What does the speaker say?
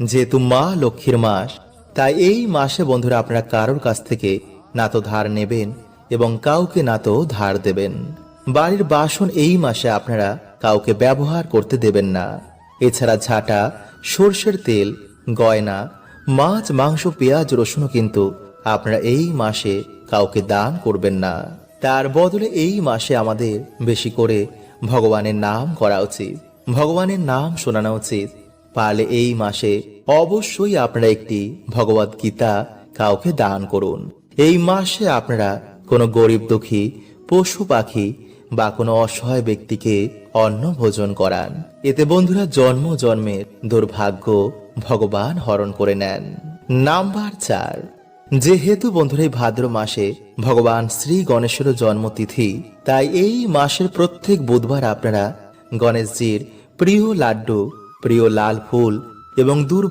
যেহেতু মা লক্ষ্মীর মাস তাই এই মাসে বন্ধুরা আপনারা কারোর কাছ থেকে না তো ধার নেবেন এবং কাউকে না তো ধার দেবেন। বাড়ির বাসন এই মাসে আপনারা কাউকে ব্যবহার করতে দেবেন না। এছাড়া ঝাঁটা, সর্ষের তেল, গয়না, মাছ, মাংস, পেঁয়াজ, রসুনও কিন্তু আপনারা এই মাসে কাউকে দান করবেন না। তার বদলে এই মাসে আমাদের বেশি করে ভগবানের নাম করা উচিত। ভগবানের নাম শোনানো উচিত। পারলে এই মাসে অবশ্যই আপনারা একটি ভগবত গীতা কাউকে দান করুন। এই মাসে আপনারা কোনো গরিব দুঃখী, পশু পাখি বা কোনো অসহায় ব্যক্তিকে অন্ন ভোজন করান। এতে বন্ধুরা জন্ম জন্মের দুর্ভাগ্য ভগবান হরণ করে নেন। নাম্বার চার, যেহেতু বন্ধুরা এই ভাদ্র মাসে ভগবান শ্রী গণেশেরও জন্মতিথি, তাই এই মাসের প্রত্যেক বুধবার আপনারা গণেশজির প্রিয় লাড্ডু প্রিয় লাল ফুল এবং দূর